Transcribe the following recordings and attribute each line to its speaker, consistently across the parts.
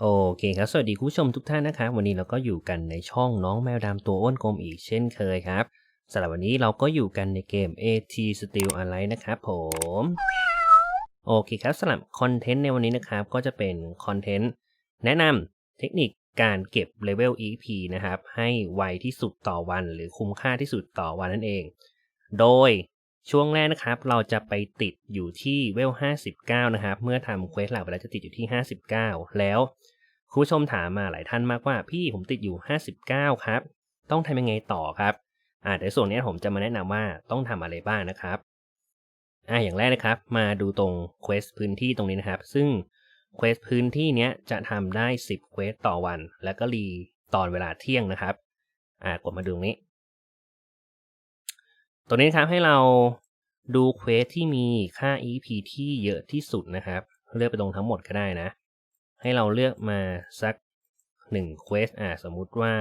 Speaker 1: โอเคครับ สวัสดีคุณผู้ชมทุกท่านนะครับ วันนี้เราก็อยู่กันในช่องน้องแมวดำตัวอ้วนกลมอีกเช่นเคยครับสำหรับวันนี้เราก็อยู่กันในเกม AT Steel Alliance นะครับผมโอเคครับสำหรับคอนเทนต์ในวันนี้นะครับ ก็จะเป็นคอนเทนต์แนะนำเทคนิคการเก็บเลเวล EP นะครับ ให้ไวที่สุดต่อวันหรือคุ้มค่าที่สุดต่อวันนั่นเอง โดย ช่วงแรกนะครับ เราจะไปติดอยู่ที่เวล 59 นะครับ เมื่อทำเควสหลักไปแล้วจะติดอยู่ที่ 59 แล้วคุณผู้ชมถามมาหลายท่านมากว่า พี่ผมติดอยู่ 59 ครับ ต้องทำยังไงต่อครับอ่าเดี๋ยวส่วนนี้ผมจะมาแนะนำว่าต้องทำอะไรบ้างนะครับอ่าอย่างแรกนะครับ มาดูตรงเควสพื้นที่ตรงนี้นะครับ ซึ่งเควสพื้นที่เนี้ยจะทำได้ 10เควสต่อวัน แล้วก็รีตอนเวลาเที่ยงนะครับอ่ากดมาดูตรงนี้ ตัวนี้ครับให้เราดูเควสที่มีค่า EP ที่เยอะที่สุดนะครับ เลือกไปตรงทั้งหมดก็ได้นะ ให้เราเลือกมาสักหนึ่งเควสอ่าสมมุติว่า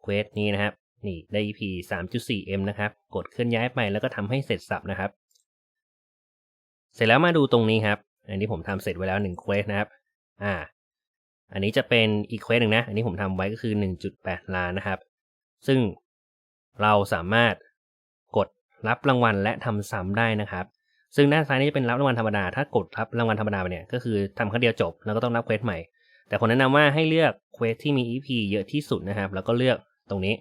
Speaker 1: เควสนี้นะครับ นี่ได้ EP 3.4m นะครับ กดเคลื่อนย้ายไปแล้วก็ทำให้เสร็จสับนะครับ เสร็จแล้วมาดูตรงนี้ครับ อันนี้ผมทำเสร็จไว้แล้วหนึ่งเควสนะครับ อ่า อันนี้จะเป็นอีกเควสหนึ่งนะ อันนี้ผมทำไว้ก็คือ 1.8 ล้านนะครับ ซึ่งเราสามารถ รับรางวัลและทำซ้ำได้นะครับ ซึ่งด้านซ้ายนี่จะเป็นรับรางวัลธรรมดา ถ้ากดรับรางวัลธรรมดาไปเนี่ยก็คือทำครั้งเดียวจบ แล้วก็ต้องรับเควสใหม่ แต่ผมแนะนำว่าให้เลือกเควสที่มี EP เยอะที่สุดนะครับ แล้วก็เลือกตรงนี้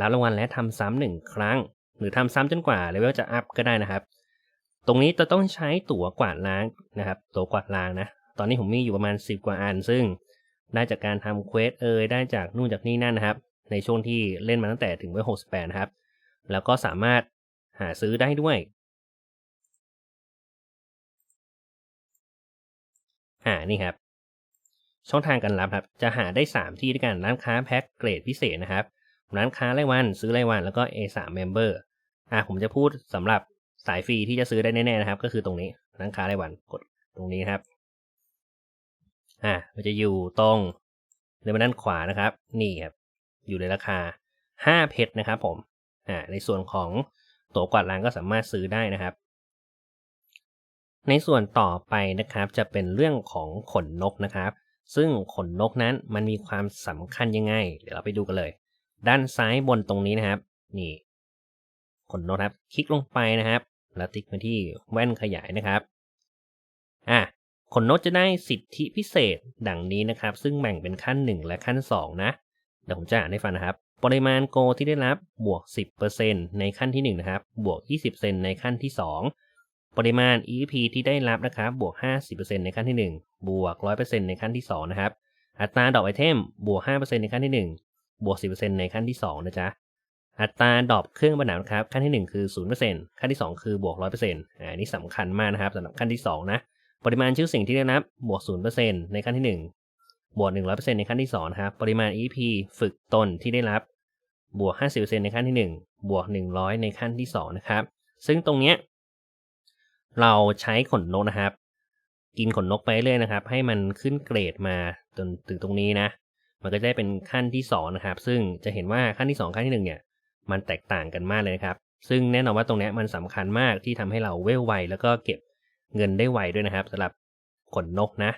Speaker 1: รับรางวัลและทำซ้ำหนึ่งครั้ง หรือทำซ้ำจนกว่าเลเวลจะอัพก็ได้นะครับ ตรงนี้จะต้องใช้ตั๋วกวาดล้างนะครับ ตั๋วกวาดล้างนะ ตอนนี้ผมมีอยู่ประมาณ 10 กว่าอัน ซึ่งได้จากการทำเควสเอยได้จากนู่นจากนี่นั่นนะครับ ในช่วงที่เล่นมาตั้งแต่ถึงเวล68นะครับ แล้วก็สามารถ หาซื้อได้ด้วยอ่านี่ครับ ช่องทางการรับครับ จะหาได้ 3 ที่ด้วยกันร้านค้าแพ็คเกรดพิเศษนะครับ ร้านค้ารายวันซื้อรายวันแล้วก็ A3 Member อ่าผมจะพูดสำหรับสายฟรีที่จะซื้อได้แน่ๆนะครับ ก็คือตรงนี้ร้านค้ารายวันกดตรงนี้ครับอ่ามันจะอยู่ตรงเดินมาด้านขวานะครับ นี่ครับ อยู่ในราคา 5 เพชรนะครับผมอ่าในส่วนของ ตั๋วกวาดล้างก็สามารถซื้อได้นะครับ ในส่วนต่อไปนะครับจะเป็นเรื่องของขนนกนะครับ ซึ่งขนนกนั้นมันมีความสำคัญยังไง เดี๋ยวเราไปดูกันเลย ด้านซ้ายบนตรงนี้นะครับ นี่ขนนกครับ คลิกลงไปนะครับ แล้วติ๊กมาที่แว่นขยายนะครับอะขนนกจะได้สิทธิพิเศษดังนี้นะครับ ซึ่งแบ่งเป็นขั้น 1 และขั้น 2 นะ เดี๋ยวผมจะอ่านให้ฟังนะครับ ปริมาณโกที่ได้รับบวก 10%ในขั้นที่ 1 นะครับ บวก 20%ในขั้นที่ 2 ปริมาณ EP ที่ได้รับนะครับบวก 50%ในขั้นที่ 1 บวก 100%ในขั้นที่ 2 นะครับ อัตราดอกไอเทมบวก 5%ในขั้นที่ 1 บวก 10%ในขั้นที่ 2 นะจ๊ะ อัตราดอกเครื่องประดับนะครับ ขั้นที่ 1 คือ 0%ขั้นที่ 2 คือบวก 100%อ่านี่สำคัญมากนะครับสำหรับขั้นที่ 2 นะ ปริมาณชื่อสิ่งที่ได้รับบวก 0%ในขั้นที่ 1 บวก 100%ในขั้นที่2นะครับ ปริมาณ EP ฝึกตนที่ได้รับ บวก 50%ในขั้นที่ 1 บวก 100 ในขั้นที่ 2 นะครับ ซึ่งตรงเนี้ยเราใช้ขนนกนะครับ กินขนนกไปเรื่อยนะครับ ให้มันขึ้นเกรดมาจนถึงตรงนี้นะ มันก็จะได้เป็นขั้นที่ 2 นะครับ ซึ่งจะเห็นว่าขั้นที่ 2 ขั้นที่ 1 เนี่ยมันแตกต่างกันมากเลยนะครับ ซึ่งแน่นอนว่าตรงนี้มันสำคัญมากที่ทำให้เราเวลไว แล้วก็เก็บเงินได้ไวด้วยนะครับสำหรับขนนกนะ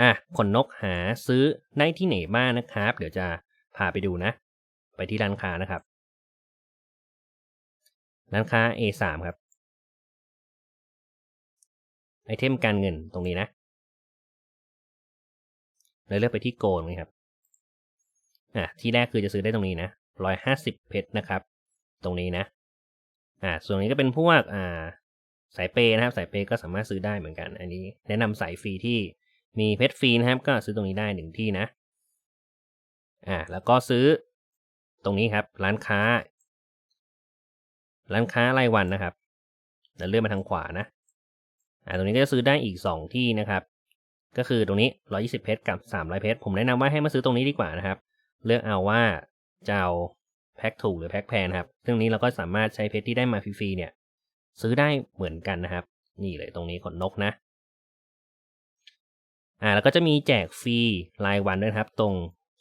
Speaker 1: อะขนนกหาซื้อได้ที่ไหนบ้างนะครับ เดี๋ยวจะพาไปดูนะ ไปที่ร้านค้านะครับ ร้านค้า A3 ครับ ไอเทมการเงินตรงนี้นะเลยเลือกไปที่โกนเลยครับ อะ ที่แรกคือจะซื้อได้ตรงนี้นะร้อยห้าสิบเพชรนะครับ ตรงนี้นะ อ่า ส่วนนี้ก็เป็นพวก อ่า สายเปนะครับ สายเปก็สามารถซื้อได้เหมือนกัน อันนี้ แนะนำสายฟรีที่ มีเพชรฟรีนะครับ ก็ซื้อตรงนี้ได้หนึ่งที่นะ อ่า แล้วก็ซื้อตรงนี้ครับ ร้านค้า ร้านค้ารายวันนะครับเดี๋ยวเลื่อนมาทางขวานะ อ่า ตรงนี้ก็จะซื้อได้อีก 2 ที่นะครับ ก็คือตรงนี้ 120 เพชรกับ 300 เพชร ผมแนะนำว่าให้มาซื้อตรงนี้ดีกว่านะครับ เลือกเอาว่าจะเอาแพ็คถูกหรือแพ็คแพงครับ ซึ่งนี้เราก็สามารถใช้เพชรที่ได้มาฟรีๆเนี่ย ซื้อได้เหมือนกันนะครับ นี่เลยตรงนี้ขนนกนะ อ่าแล้วก็จะมีแจกฟรีรายวันด้วยครับ ตรง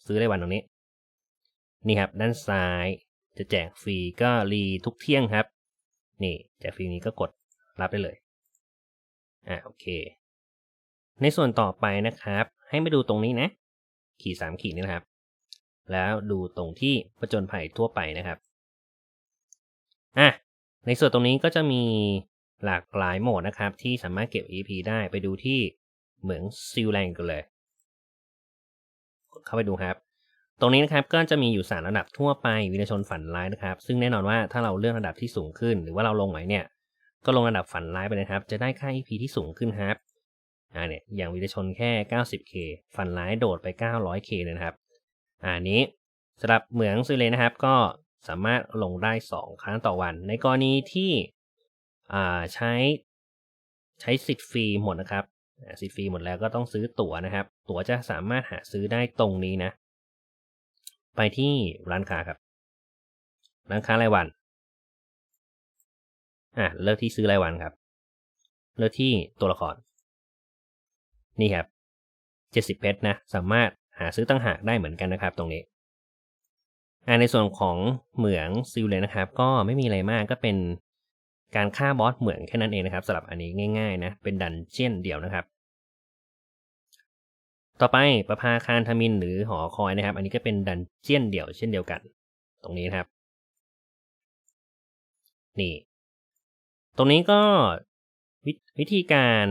Speaker 1: ซื้อรายวันตรงนี้ นี่ครับ ด้านซ้ายจะแจกฟรีก็รีทุกเที่ยงครับ นี่แจกฟรีนี้ก็กดรับได้เลยอ่าโอเค ในส่วนต่อไปนะครับ ให้มาดูตรงนี้นะ ขีดสามขีดนี่นะครับ แล้วดูตรงที่ประจนภัยทั่วไปนะครับอะในส่วนตรงนี้ก็จะมีหลากหลายโหมดนะครับ ที่สามารถเก็บ EP ได้ไปดูที่ เหมืองซิลแลงกันเลย เข้าไปดูครับ ตรงนี้นะครับก็จะมีอยู่สามระดับทั่วไปวินชนฝันร้ายนะครับ ซึ่งแน่นอนว่าถ้าเราเลือกระดับที่สูงขึ้น หรือว่าเราลงไหนเนี่ย ก็ลงระดับฝันร้ายไปนะครับ จะได้ค่า EP ที่สูงขึ้นครับอ่าเนี่ยอย่างวินชนแค่ 90k ฝันร้ายโดดไป 900k เลยนะครับอ่านี้สำหรับเหมืองซิลเลนะครับ ก็สามารถลงได้ 2 ครั้งต่อวัน ในกรณีที่อ่าใช้ใช้สิทธิ์ฟรีหมดนะครับ สิทธิ์ฟรีหมดแล้วก็ต้องซื้อตั๋วนะครับ ตั๋วจะสามารถหาซื้อได้ตรงนี้นะ ไปที่ร้านค้าครับ ร้านค้ารายวันอะเลือกที่ซื้อรายวันครับ เลือกที่ตัวละคร นี่ครับเจ็ดสิบเพชรนะ สามารถหาซื้อตั้งหากได้เหมือนกันนะครับ ตรงนี้อ่าในส่วนของเหมืองซิลเลยนะครับ ก็ไม่มีอะไรมากก็เป็นการฆ่าบอสเหมืองแค่นั้นเองนะครับสำหรับอันนี้ง่ายๆนะ เป็นดันเจียนเดียวนะครับ ต่อไปประภาคารทมินหรือหอคอยนะครับ อันนี้ก็เป็นดันเจียนเดี่ยวเช่นเดียวกัน ตรงนี้นะครับ นี่ ตรงนี้ก็ววิธีการ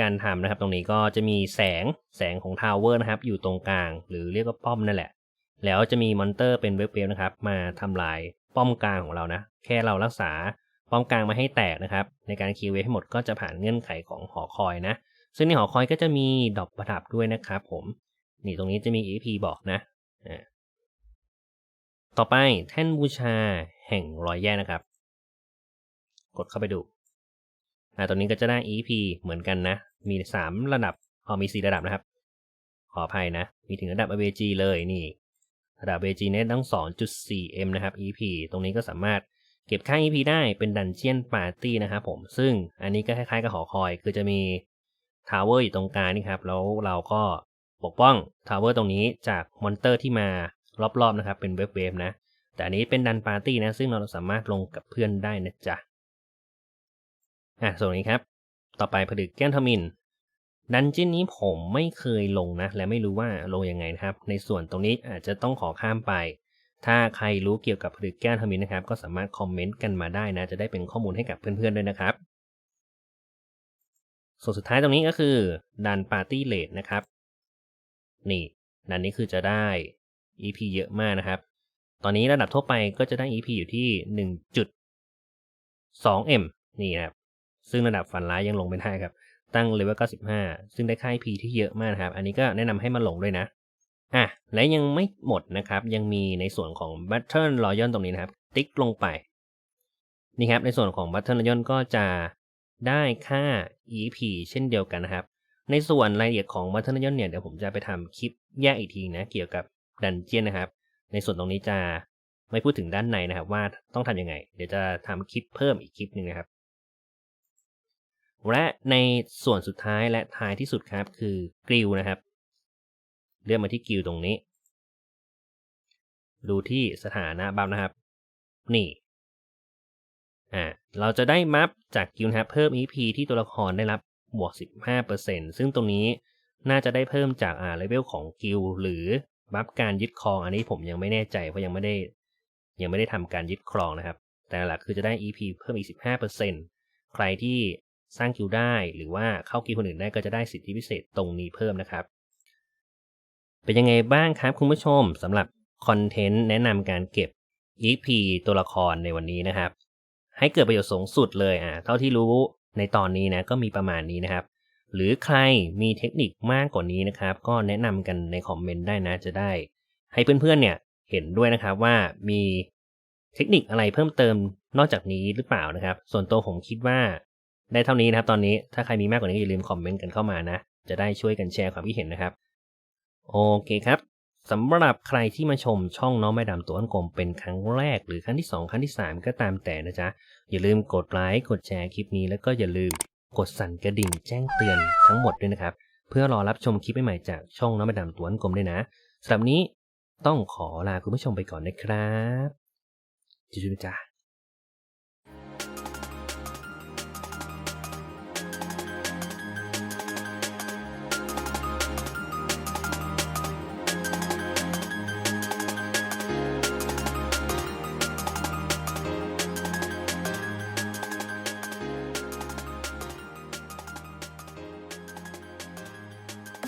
Speaker 1: การทำนะครับ ตรงนี้ก็จะมีแสงแสงของทาวเวอร์นะครับ อยู่ตรงกลาง หรือเรียกว่าป้อมนั่นแหละ แล้วจะมีมอนเตอร์เป็นเวฟเวฟนะครับ มาทำลายป้อมกลางของเรานะ แค่เรารักษาป้อมกลางมาให้แตกนะครับ ในการคิวเวฟให้หมดก็จะผ่านเงื่อนไขของหอคอยนะ ซึ่งในหอคอยก็จะมีดอกประดับด้วยนะครับผม นี่ตรงนี้จะมี EP บอกนะ ต่อไปแท่นบูชาแห่งรอยแย่นะครับ กดเข้าไปดูอ่าตรงนี้ก็จะได้ EP เหมือนกันนะ มี 3 ระดับอ๋อมี 4 ระดับนะครับ ขออภัยนะ มีถึงระดับ AVG เลยนี่ ระดับ AVG เนี่ยต้อง 2.4M นะครับ EP ตรงนี้ก็สามารถเก็บค่า EP ได้เป็นดันเจียนปาร์ตี้นะครับผม ซึ่งอันนี้ก็คล้ายๆกับหอคอย คือจะมี ทาวเวอร์อยู่ตรงกลางนี่ครับ แล้วเราก็ปกป้องทาวเวอร์ตรงนี้จากมอนเตอร์ที่มารอบๆนะครับ เป็นเวฟเวฟนะ แต่อันนี้เป็นดันปาร์ตี้นะ ซึ่งเราสามารถลงกับเพื่อนได้นะจ๊ะ อะส่วนนี้ครับ ต่อไปผลึกแก้นทมิน ดันจิ้นนี้ผมไม่เคยลงนะ และไม่รู้ว่าลงยังไงนะครับ ในส่วนตรงนี้อาจจะต้องขอข้ามไป ถ้าใครรู้เกี่ยวกับผลึกแก้วทมินนะครับ ก็สามารถคอมเมนต์กันมาได้นะ จะได้เป็นข้อมูลให้กับเพื่อนๆด้วยนะครับ ส่วนสุดท้ายตรงนี้ก็คือดันปาร์ตี้เลดนะครับ นี่ดันนี้คือจะได้ EP เยอะมากนะครับ ตอนนี้ระดับทั่วไปก็จะได้ EP อยู่ที่ 1.2M นี่นะครับ ซึ่งระดับฝันร้ายยังลงไม่ได้ครับ ตั้งเลเวล95 ซึ่งได้ค่า EP ที่เยอะมากนะครับ อันนี้ก็แนะนำให้มาลงด้วยนะ อะ และยังไม่หมดนะครับ ยังมีในส่วนของ Battle Royale ตรงนี้นะครับ ติ๊กลงไป นี่ครับ ในส่วนของ Battle Royale ก็จะ ได้ค่า EP เช่นเดียวกันนะครับ ในส่วนรายละเอียดของ Battle Royale เนี่ยเดี๋ยวผมจะไปทำคลิปแยกอีกทีนะ เกี่ยวกับดันเจียนนะครับ ในส่วนตรงนี้จะไม่พูดถึงด้านในนะครับ ว่าต้องทำยังไง เดี๋ยวจะทำคลิปเพิ่มอีกคลิปหนึ่งนะครับ และในส่วนสุดท้ายและท้ายที่สุดครับคือกริลนะครับ เลื่อนมาที่กิลตรงนี้ ดูที่สถานะบัฟนะครับ นี่ อ่าเราจะได้มัฟจากกิลนะครับเพิ่ม EP ที่ตัวละครได้รับบวก 15%ซึ่งตรงนี้น่าจะได้เพิ่มจากอ่าเลเวลของกิลหรือบัฟการยึดครองอันนี้ผมยังไม่แน่ใจเพราะยังไม่ได้ ยังไม่ได้ทำการยึดครองนะครับ แต่หลักคือจะได้ EP เพิ่มอีก 15%ใครที่สร้างกิลได้หรือว่าเข้ากิลคนอื่นได้ก็จะได้สิทธิพิเศษตรงนี้เพิ่มนะครับ เป็นยังไงบ้างครับคุณผู้ชมสำหรับคอนเทนต์แนะนำการเก็บ EP ตัวละครในวันนี้นะครับ ให้เกิดประโยชน์สูงสุดเลยอะเท่าที่รู้ในตอนนี้นะก็มีประมาณนี้นะครับ หรือใครมีเทคนิคมากกว่านี้นะครับ ก็แนะนำกันในคอมเมนต์ได้นะจะได้ ให้เพื่อนๆเนี่ยเห็นด้วยนะครับว่ามีเทคนิคอะไรเพิ่มเติมนอกจากนี้หรือเปล่านะครับ ส่วนตัวผมคิดว่าได้เท่านี้นะครับ ตอนนี้ถ้าใครมีมากกว่านี้อย่าลืมคอมเมนต์กันเข้ามานะ จะได้ช่วยกันแชร์ความคิดเห็นนะครับ โอเคครับ สำหรับใครที่มาชมช่องน้องแม่ดำตัวอันกลมเป็นครั้งแรกหรือครั้งที่ 2 ครั้งที่ 3 ก็ตามแต่นะจ๊ะ อย่าลืมกดไลค์กดแชร์คลิปนี้แล้วก็อย่าลืมกดสั่นกระดิ่งแจ้งเตือนทั้งหมดด้วยนะครับ เพื่อรอรับชมคลิปใหม่ๆจากช่องน้องแม่ดำตัวอันกลมด้วยนะสำหรับนี้ต้องขอลาคุณผู้ชมไปก่อนนะครับจุ๊บจ้า